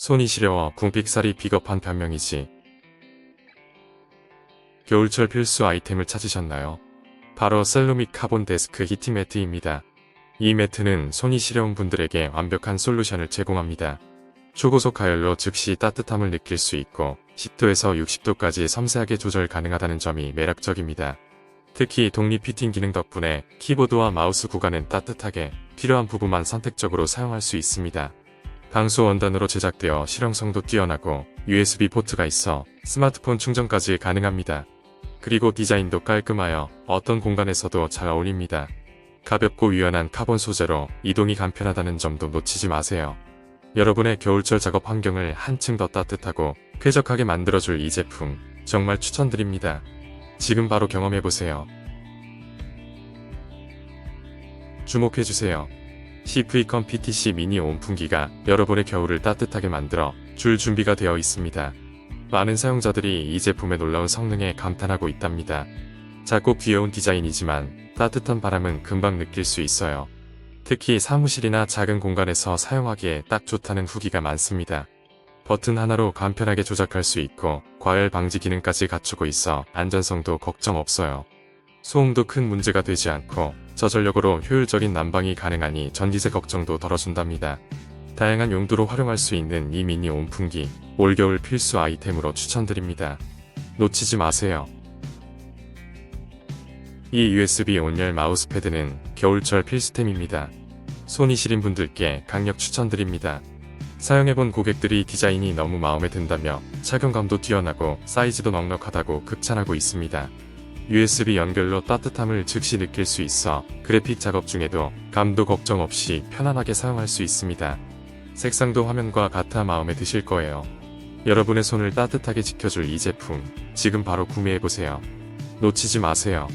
손이 시려워 궁픽살이 비겁한 변명이지. 겨울철 필수 아이템을 찾으셨나요? 바로 셀루믹 카본 데스크 히팅 매트입니다. 이 매트는 손이 시려운 분들에게 완벽한 솔루션을 제공합니다. 초고속 가열로 즉시 따뜻함을 느낄 수 있고 10도에서 60도까지 섬세하게 조절 가능하다는 점이 매력적입니다. 특히 독립 피팅 기능 덕분에 키보드와 마우스 구간은 따뜻하게 필요한 부분만 선택적으로 사용할 수 있습니다. 방수 원단으로 제작되어 실용성도 뛰어나고 USB 포트가 있어 스마트폰 충전까지 가능합니다. 그리고 디자인도 깔끔하여 어떤 공간에서도 잘 어울립니다. 가볍고 유연한 카본 소재로 이동이 간편하다는 점도 놓치지 마세요. 여러분의 겨울철 작업 환경을 한층 더 따뜻하고 쾌적하게 만들어줄 이 제품 정말 추천드립니다. 지금 바로 경험해보세요. 주목해주세요. CV컴 PTC 미니 온풍기가 여러분의 겨울을 따뜻하게 만들어 줄 준비가 되어 있습니다. 많은 사용자들이 이 제품의 놀라운 성능에 감탄하고 있답니다. 작고 귀여운 디자인이지만 따뜻한 바람은 금방 느낄 수 있어요. 특히 사무실이나 작은 공간에서 사용하기에 딱 좋다는 후기가 많습니다. 버튼 하나로 간편하게 조작할 수 있고 과열 방지 기능까지 갖추고 있어 안전성도 걱정 없어요. 소음도 큰 문제가 되지 않고 저전력으로 효율적인 난방이 가능하니 전기세 걱정도 덜어준답니다. 다양한 용도로 활용할 수 있는 이 미니 온풍기 올겨울 필수 아이템으로 추천드립니다. 놓치지 마세요. 이 USB 온열 마우스패드는 겨울철 필수템입니다. 손이 시린 분들께 강력 추천드립니다. 사용해본 고객들이 디자인이 너무 마음에 든다며 착용감도 뛰어나고 사이즈도 넉넉하다고 극찬하고 있습니다. USB 연결로 따뜻함을 즉시 느낄 수 있어 그래픽 작업 중에도 감도 걱정 없이 편안하게 사용할 수 있습니다. 색상도 화면과 같아 마음에 드실 거예요. 여러분의 손을 따뜻하게 지켜줄 이 제품 지금 바로 구매해보세요. 놓치지 마세요.